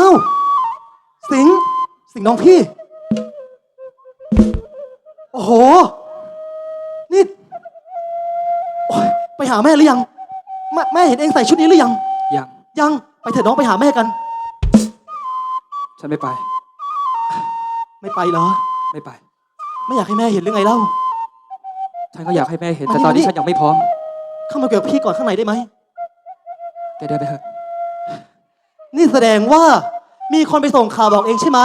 อ้าวสิงห์สิงห์น้องพี่ โอ้โห นี่โอ๊ยไปหาแม่หรือยังแม่แม่เห็นเองใส่ชุดนี้หรือยัง ยัง ยังไปเถอะน้องไปหาแม่กัน ฉันไม่ไป ไม่ไปเหรอ ไม่ไป ไม่อยากให้แม่เห็นหรือไงเล่า ฉันก็อยากให้แม่เห็นมาแต่นี่ตอนนี้มานี่ฉันยังไม่พร้อม เข้ามาเกี่ยวกับพี่ก่อนข้างในได้ไหม แกเดินไปเถอะ นี่แสดงว่ามีคนไปส่งข่าวบอกเองใช่ไหม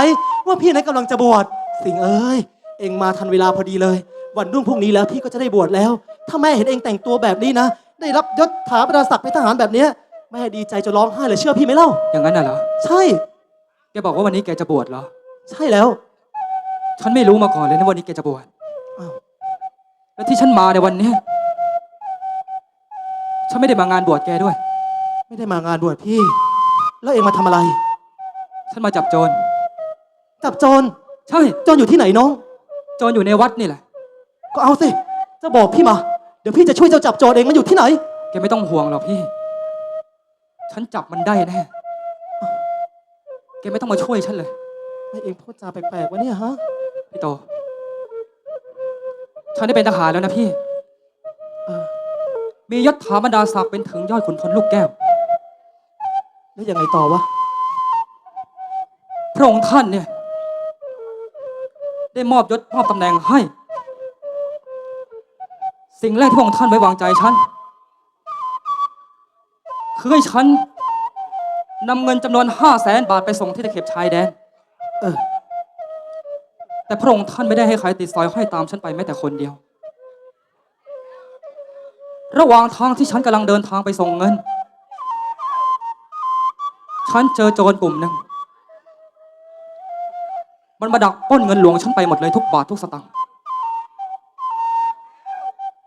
ว่าพี่นั้นกำลังจะบวชสิงห์เอ้ย เองมาทันเวลาพอดีเลย วันรุ่งพรุ่งนี้แล้วพี่ก็จะได้บวชแล้ว ถ้าแม่เห็นเองแต่งตัวแบบนี้นะ ได้รับยศถาบรรดาศักดิ์เป็นทหารแบบเนี้ยแม่ดีใจจะร้องไห้เลยเชื่อพี่ไหมเล่า อย่างนั้นน่ะเหรอ ใช่ แกบอกว่าวันนี้แกจะบวชเหรอ ใช่แล้ว ฉันไม่รู้มาก่อนเลยนะวันนี้แกจะบวชอ้าว และที่ฉันมาในวันเนี้ยฉันไม่ได้มางานบวชแกด้วย ไม่ได้มางานบวชพี่ แล้วเองมาทำอะไร ฉันมาจับโจร จับโจรใช่ โจรอยู่ที่ไหนน้อง โจรอยู่ในวัดนี่แหละ ก็เอาสิจะบอกพี่มา เดี๋ยวพี่จะช่วยเจ้าจับโจรเองมันอยู่ที่ไหน แกไม่ต้องห่วงหรอกพี่ ฉันจับมันได้แน่ แกไม่ต้องมาช่วยฉันเลยไม่เองพูดจาแปลกๆวะเนี่ยฮะ พี่โต ฉันได้เป็นทหารแล้วนะพี่ เออ มียศถาบรรดาศักดิ์เป็นถึงยอดขุนพลลูกแก้ว แล้วยังไงต่อวะ พระองค์ท่านเนี่ย ได้มอบยศมอบตำแหน่งให้ สิ่งแรกที่พระองค์ท่านไว้วางใจฉัน คือให้ฉันนำเงินจำนวนห้าแสนบาทไปส่งที่ตะเข็บชายแดน เออ แต่พระองค์ท่านไม่ได้ให้ใครติดสอยห้อยตามฉันไปแม้แต่คนเดียว ระหว่างทางที่ฉันกำลังเดินทางไปส่งเงิน ฉันเจอโจรกลุ่มหนึ่งมันมาดักปล้นเงินหลวงฉันไปหมดเลยทุกบาททุกสตางค์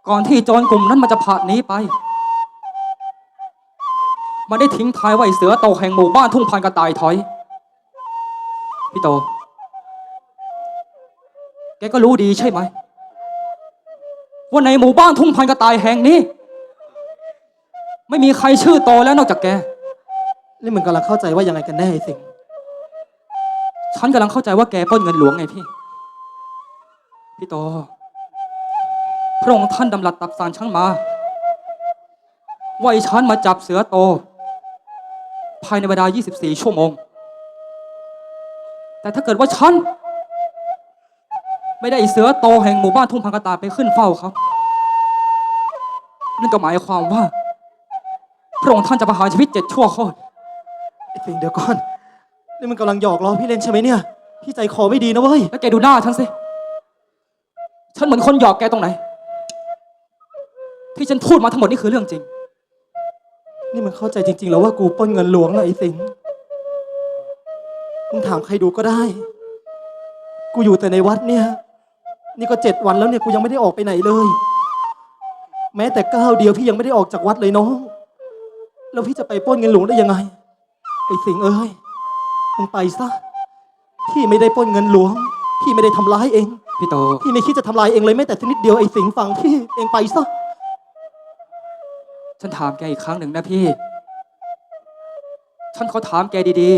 ก่อนที่โจรกลุ่มนั้นมันจะผ่านหนี้ไป มันได้ทิ้งท้ายไว้เสือโตแห่งหมู่บ้านทุ่งพันกระต่ายถอย พี่โต แกก็รู้ดีใช่ไหม ว่าในหมู่บ้านทุ่งพันกระต่ายแห่งนี้ ไม่มีใครชื่อโตแล้วนอกจากแก นี่มึงกำลังเข้าใจว่ายังไงกันแน่ไอ้สิงห์ฉันกำลังเข้าใจว่าแกปล้นเงินหลวงไงพี่ พี่โต พระองค์ท่านดำรัสตับสารช่างมาว่าไอ้ฉันมาจับเสือโต ภายในเวลา 24 ชั่วโมง แต่ถ้าเกิดว่าฉัน ไม่ได้ไอ้เสือโตแห่งหมู่บ้านทุ่งพังกระตายไปขึ้นเฝ้าครับ นั่นก็หมายความว่า พระองค์ท่านจะประหารชีวิตเจ็ดชั่วโคตร ไอ้สิงห์เดี๋ยวก่อน นี่มึงกำลังหยอกล้อพี่เล่นใช่ไหมเนี่ย พี่ใจคอไม่ดีนะเว้ย แล้วแกดูหน้าฉันสิ ฉันเหมือนคนหยอกแกตรงไหน ที่ฉันพูดมาทั้งหมดนี่คือเรื่องจริง นี่มึงเข้าใจจริง ๆ แล้วว่ากูปล้นเงินหลวงนะไอ้สิงห์มึงถามใครดูก็ได้ กูอยู่แต่ในวัดเนี่ย นี่ก็เจ็ดวันแล้วเนี่ยกูยังไม่ได้ออกไปไหนเลย แม้แต่ก้าวเดียวพี่ยังไม่ได้ออกจากวัดเลยน้อง แล้วพี่จะไปปล้นเงินหลวงได้ยังไง ไอ้สิงห์เอ้ยมึงไปซะพี่ไม่ได้ปล้นเงินหลวง พี่ไม่ได้ทำร้ายเอง พี่โต พี่ไม่คิดจะทำลายเองเลยแม้แต่ชนิดเดียวไอ้สิงห์ฟังพี่เองไปซะฉันถามแกอีกครั้งหนึ่งนะพี่ ฉันขอถามแกดี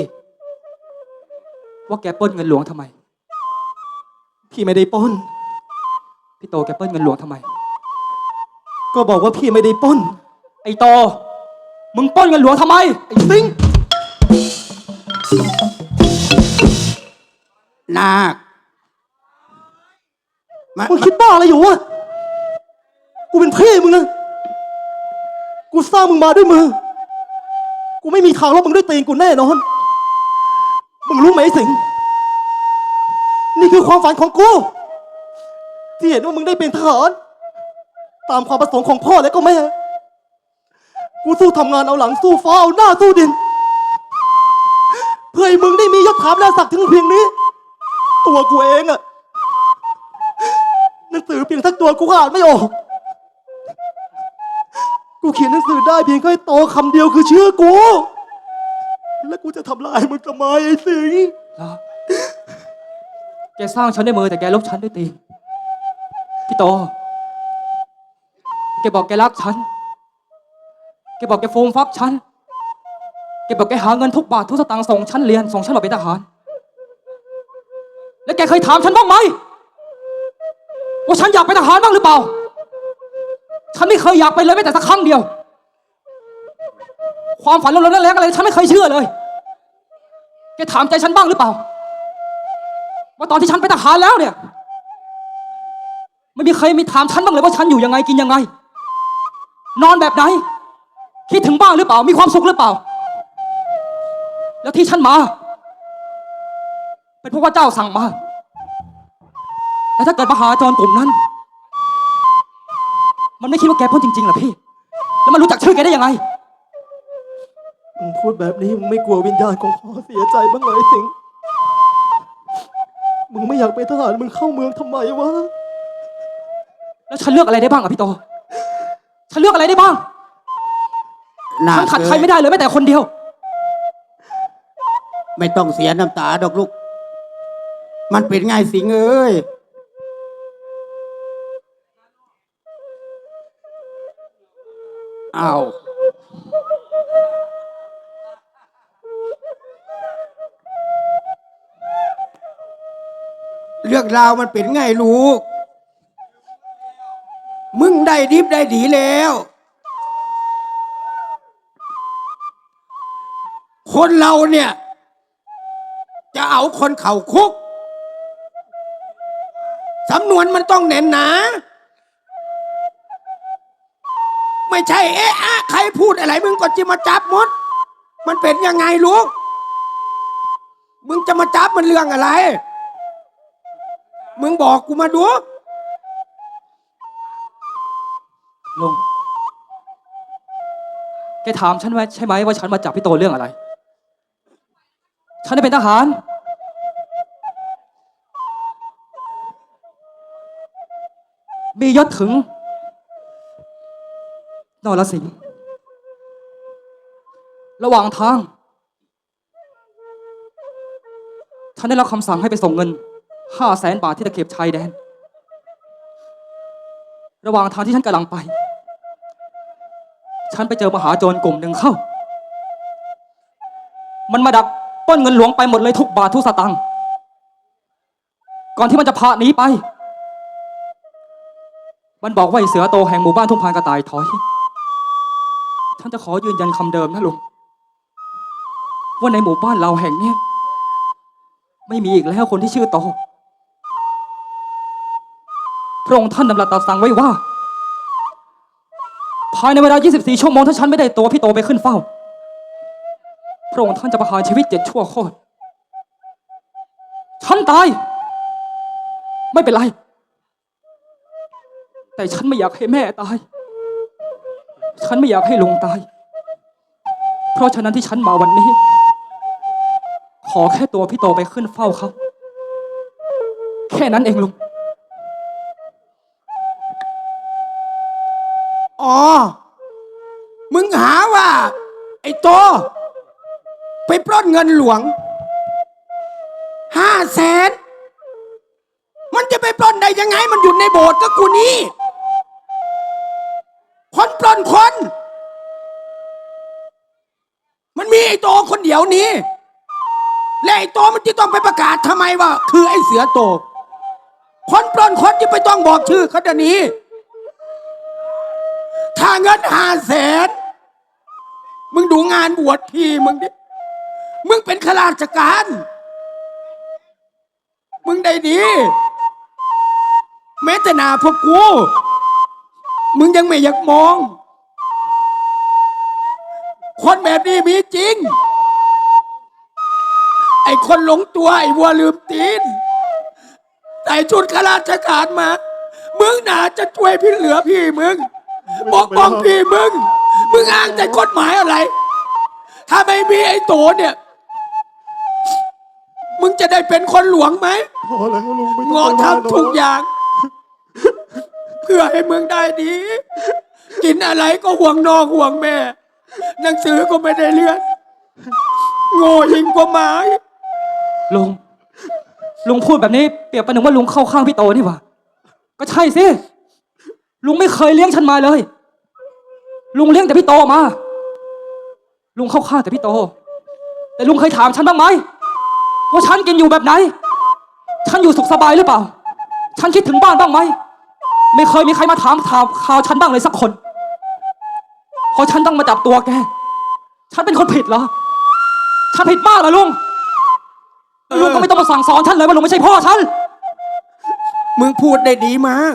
ๆ ว่าแกปล้นเงินหลวงทำไม พี่ไม่ได้ปล้น พี่โตแกปล้นเงินหลวงทำไม ก็บอกว่าพี่ไม่ได้ปล้น ไอ้โต มึงปล้นเงินหลวงทำไม ไอ้สิงห์ นาคมามึงคิดบ้าอะไรอยู่วะ กูเป็นพี่มึงนะ กูสร้างมึงมาด้วยมือ กูไม่มีทางลบมึงด้วยตีนกูแน่นอน มึงรู้ไหมไอ้สิง นี่คือความฝันของกู ที่เห็นว่ามึงได้เป็นทหาร ตามความประสงค์ของพ่อและก็แม่ กูสู้ทำงานเอาหลังสู้ฟ้าเอาหน้าสู้ดิน พื่อให้มึงได้มียศถาบรรดาศักดิ์ถึงเพียงนี้ ตัวกูเองอะหนังสือเพียงทักตัวกูก็อ่านไม่ออก กูเขียนหนังสือได้เพียงแค่โตคำเดียวคือชื่อกู แล้วกูจะทำลายมึงทำไมไอ้สิงเหรอแกสร้างฉันด้วยมือแต่แกลบฉันด้วยตีนพี่โต แกบอกแกรักฉัน แกบอกแกฟูมฟักฉัน แกแกบอกแกหาเงินทุกบาททุกสตางค์ส่งฉันเรียนส่งฉันมาเป็นทหาร แล้วแกเคยถามฉันบ้างไหมว่าฉันอยากเป็นทหารบ้างหรือเปล่า ฉันไม่เคยอยากเป็นเลยแม้แต่สักครั้งเดียว ความฝันเราๆแรงอะไรฉันไม่เคยเชื่อเลย แกถามใจฉันบ้างหรือเปล่า ว่าตอนที่ฉันเป็นทหารแล้วเนี่ยไม่มีใครมีถามฉันบ้างเลยว่าฉันอยู่ยังไงกินยังไง นอนแบบไหนคิดถึงบ้างหรือเปล่า มีความสุขหรือเปล่า แล้วที่ฉันมา เป็นเพราะว่าเจ้าสั่งมา แต่ถ้าเกิดมหาจรกลุ่มนั้น มันไม่คิดว่าแกพ้นจริงๆเหรอพี่ แล้วมันรู้จักชื่อแกได้ยังไง มึงพูดแบบนี้มึงไม่กลัววิญญาณของพ่อเสียใจบ้างเลยไอ้สิงห์มึงไม่อยากเป็นทหารมึงเข้าเมืองทำไมวะ แล้วฉันเลือกอะไรได้บ้างอะพี่โต ฉันเลือกอะไรได้บ้างน่าฉันขัดเกใครไม่ได้เลยแม้แต่คนเดียว ไม่ต้องเสียน้ำตาดอกลูก มันเป็นไงสิงเอ้ยเอาเรื่องราวมันเป็นไงลูก มึงได้ดิบได้ดีแล้ว คนเราเนี่ย จะเอาคนเข่าคุก สำนวนมันต้องแน่นหนา ไม่ใช่เอ๊ะอะใครพูดอะไร มึงก็จะมาจับมด มันเป็นยังไงลูก มึงจะมาจับมันเรื่องอะไร มึงบอกกูมาดูลุง แกถามฉันไว้ใช่ไหมว่าฉันมาจับพี่โตเรื่องอะไร ฉันได้เป็นทหาร มียศถึงนรสิงห์ระหว่างทางฉันได้รับคำสั่งให้ไปส่งเงินห้าแสนบาทที่ตะเข็บชายแดน ระหว่างทางที่ฉันกำลังไป ฉันไปเจอมหาโจรกลุ่มหนึ่งเข้า มันมาดักป้นเงินหลวงไปหมดเลยทุกบาททุกสตางค์ ก่อนที่มันจะพาหนีไป มันบอกว่าไอเสือโตแห่งหมู่บ้านทุ่งพานกระต่ายถอยฉันจะขอยืนยันคำเดิมนะลุง ว่าในหมู่บ้านเราแห่งเนี้ยไม่มีอีกแล้วคนที่ชื่อโต พระองค์ท่านดำรัสตรัสสั่งไว้ว่า ภายในเวลา 24 ชั่วโมงถ้าฉันไม่ได้ตัวพี่โตไปขึ้นเฝ้า พระองค์ท่านจะประหารชีวิตเจ็ดชั่วโคตร ฉันตาย ไม่เป็นไร แต่ฉันไม่อยากให้แม่ตาย ฉันไม่อยากให้ลุงตาย เพราะฉะนั้นที่ฉันมาวันนี้ ขอแค่ตัวพี่โตไปขึ้นเฝ้าเขาแค่นั้นเองลุง อ๋อ มึงหาว่า ไอ้โต ไปปล้นเงินหลวง ห้าแสน มันจะไปปล้นได้ยังไง มันอยู่ในโบสถ์ก็กูนี่ ปล้นคน มันมีไอ้โตคนเดียวนี้ และไอ้โตมันจะต้องไปประกาศทำไมว่า คือไอ้เสือโต คนปล้นคนจะไปต้องบอกชื่อเขาเดี๋ยวนี้ ถ้าเงินห้าแสนมึงดูงานบวชพี่มึงดิมึงเป็นข้าราชการ มึงได้ดีแม้แต่นาพวกกู มึงยังไม่อยากมอง คนแบบนี้มีจริง ไอ้คนหลงตัวไอ้วัวลืมตีนใส่ชุดข้าราชการมา มึงน่าจะช่วยพี่เหลือพี่มึงปกป้องพี่มึง มึงอ้างแต่กฎหมายอะไร ถ้าไม่มีไอ้โตเนี่ย มึงจะได้เป็นคนหลวงไหมพอแล้วลุงไม่งต้อองไปว่าทำทุกอย่าง เพื่อให้มึงได้ดี กินอะไรก็ห่วงนอกห่วงแม่ หนังสือก็ไม่ได้เรียนโง่ยิ่งกว่าหมาอีกลุง ลุงพูดแบบนี้เปรียบประหนึ่งว่าลุงเข้าข้างพี่โตนี่หว่าก็ใช่สิ ลุงไม่เคยเลี้ยงฉันมาเลย ลุงเลี้ยงแต่พี่โตมา ลุงเข้าข้างแต่พี่โต แต่ลุงเคยถามฉันบ้างไหมว่าฉันกินอยู่แบบไหน ฉันอยู่สุขสบายหรือเปล่า ฉันคิดถึงบ้านบ้างไหม ไม่เคยมีใครมาถามข่าวข่าวฉันบ้างเลยสักคน เพราะฉันต้องมาจับตัวแก ฉันเป็นคนผิดเหรอ ฉันผิดมากเหรอลุงลุงก็ไม่ต้องมาสั่งสอนฉันเลยว่าลุงไม่ใช่พ่อฉัน มึงพูดได้ดีมาก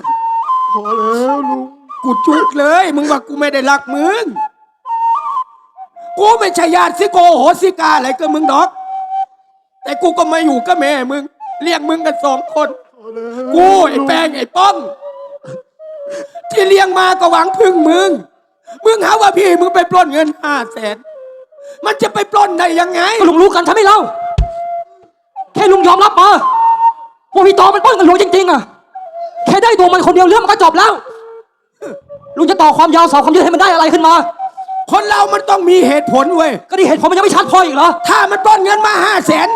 พอแล้วลุง กูจุกเลย มึงว่ากูไม่ได้รักมึง กูไม่ใช่ญาติสิโกโหสิกาอะไรกับมึงดอก แต่กูก็มาอยู่กับแม่มึงเลี้ยงมึงกันสองคน พอแล้วกูไอ้แป้งไอ้ป้อง ที่เลี้ยงมาก็หวังพึ่งมึง มึงหาว่าพี่มึงไปปล้นเงินห้าแสนมันจะไปปล้นได้ยังไง ก็ลุงรู้กันฉันไม่เล่า แค่ลุงยอมรับมาว่าพี่ตอมันปล้นกับลุงจริงๆอะแค่ได้ตัวมันคนเดียวเรื่องมันก็จบแล้ว ลุงจะต่อความยาวสาวความยืดให้มันได้อะไรขึ้นมา คนเรามันต้องมีเหตุผลเว้ย ก็นี่เหตุผลมันยังไม่ชัดพออีกเหรอ ถ้ามันปล้นเงินมาห้าแสน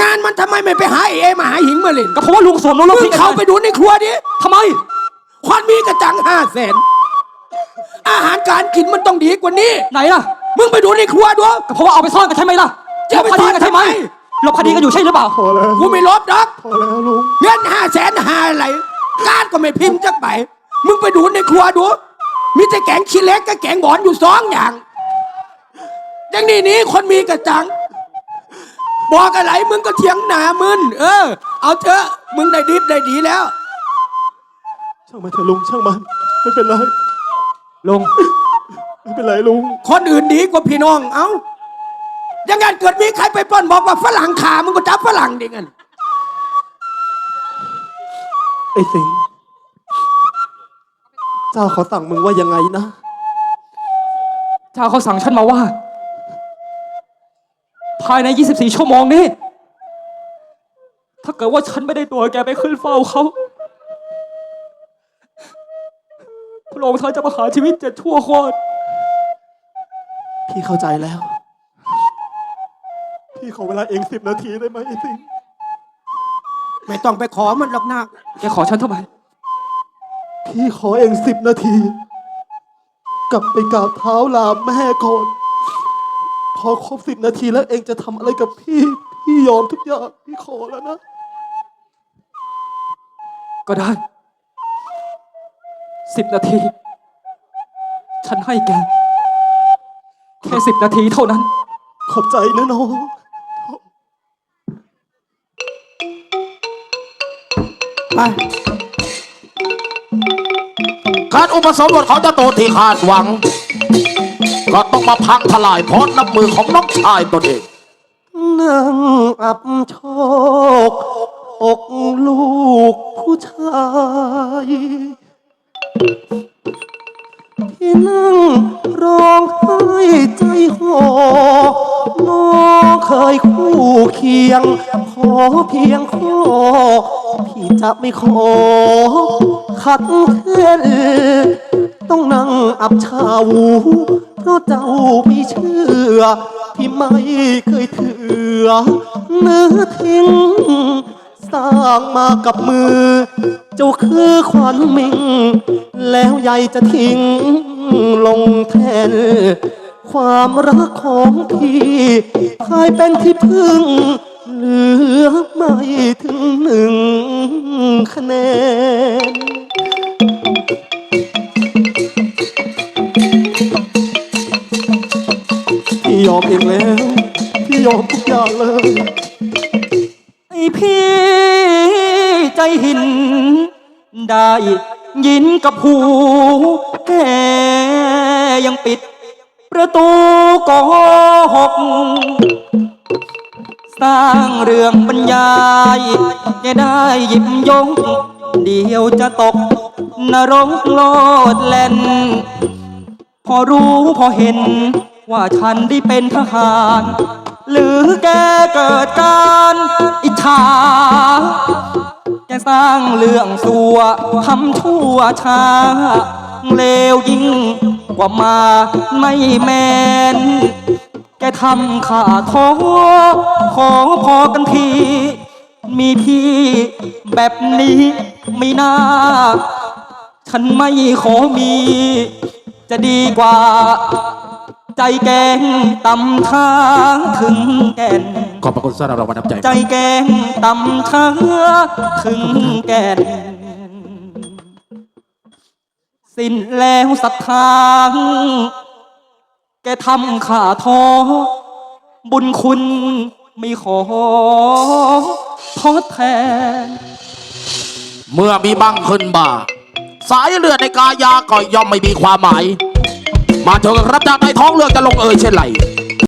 งานมันทำไมไม่ไปหาเอมาหาหิงมาเล่นก็เพราะว่าลุงสวมรถมึลูกงพี่เข้าไปดูในครัวดิทำไม ควันมีกระจังห้าแสนอาหารการกินมันต้องดีกว่านี้ ไหนล่ะมึงไปดูในครัวดู ก็เพราะว่าเอาไปซ่อนกันใช่ไหมล่ะจะหลไปบคดีกันใช่ไหมซ่อนทำไม หลบคดีกันอยู่ใช่หรือเปล่า พอแล้วกูไม่ลบดอกพอแล้วลุงเงินห้าแสนหาอะไรการก็ไม่พิมพ์จักใบมึงไปดูในครัวดู มีแต่แกงขี้เล็กกับแกงบอนอยู่สองอย่างอย่างนี้นี้คนมีกระจัง บอกอะไรมึงก็เถียงหนามึนเออ เอาเถอะมึงได้ดิบได้ดีแล้ว ช่างมันเถอะลุงช่างมัน ไม่เป็นไรลุง ไม่เป็นไรลุง คนอื่นดีกว่าพี่น้อง เอ้าอย่างงั้นเกิดมีใครไปปล้นบอกว่าฝรั่งขามึงก็จับฝรั่งดิงันไอ้สิงห์เจ้าเขาสั่งมึงว่ายังไงนะเจ้าเขาสั่งฉันมาว่า ภายใน 24 ชั่วโมงนี้ ถ้าเกิดว่าฉันไม่ได้ตัวแกไปขึ้นเฝ้าเขา ระองค์ท่านจะประหารชีวิตเจ็ดชั่วโคตรพี่เข้าใจแล้ว พี่ขอเวลาเองสิบนาทีได้ไหมไอ้สิงห์ไม่ต้องไปขอมันหรอกนะแกขอฉันเท่าไหร่พี่ขอเองสิบนาที กลับไปกราบเท้าลาแม่ก่อนพอครบสิบนาทีแล้วเองจะทำอะไรกับพี่ พี่ยอมทุกอย่างพี่ขอแล้วนะ ก็ได้ สิบนาที ฉันให้แก แค่สิบนาทีเท่านั้น ขอบใจนะน้อง ไปการอุปสมบทของเจ้าตัวที่คาดหวัง ก็ต้องมาพังทลายเพราะน้ำมือของน้องชายตนเอง นั่งอับโชกอกลูกผู้ชาย ที่นั่งร้องไห้ใจหอน้องเคยคู่เคียง ขอเพียงขอพี่จะไม่ขอ ขัดเค้นต้องนั่งอับเฉาเพราะเจ้าไม่เชื่อ ที่ไม่เคยเถื่อเนื้อทิ้ง สร้างมากับมือ เจ้าคือขวัญมิง แล้วใหญ่จะทิ้งลงแทน ความรักของพี่เคยเป็นที่พึ่ง เหลือไม่ถึงหนึ่งคะแนน พี่ยอมเองแล้ว พี่ยอมทุกอย่างเลย ไอพี่ หิน ได้ยินกับหูแกยังปิด ประตูโกหก สร้างเรื่องบรรยายแกได้หยิบยกเดียวจะตก นรกโลดแล่น พอรู้พอเห็น ว่าฉันได้เป็นทหาร หรือแกเกิดการอิจฉา แกสร้างเรื่องสัวทำชั่วช้า เลวยิ่งกว่ามาไม่แมน แกทำข้าท้อขอพอกันที มีพี่แบบนี้ไม่น่า ฉันไม่ขอมี จะดีกว่า ใจแกงตำทางถึงแก่น ขอบพระคุณสำหรับรางวัลน้ำใจใจแกงตำทางถึงแก่น สิ้นแล้วศรัทธาแกทำข้าท้อ บุญคุณไม่ขอทดแทน เมื่อมีบังขึ้นบ่า สายเลือดในกายาก็ย่อมไม่มีความหมาย มาเถอะครับจากในท้องเรือจะลงเอยเช่นไร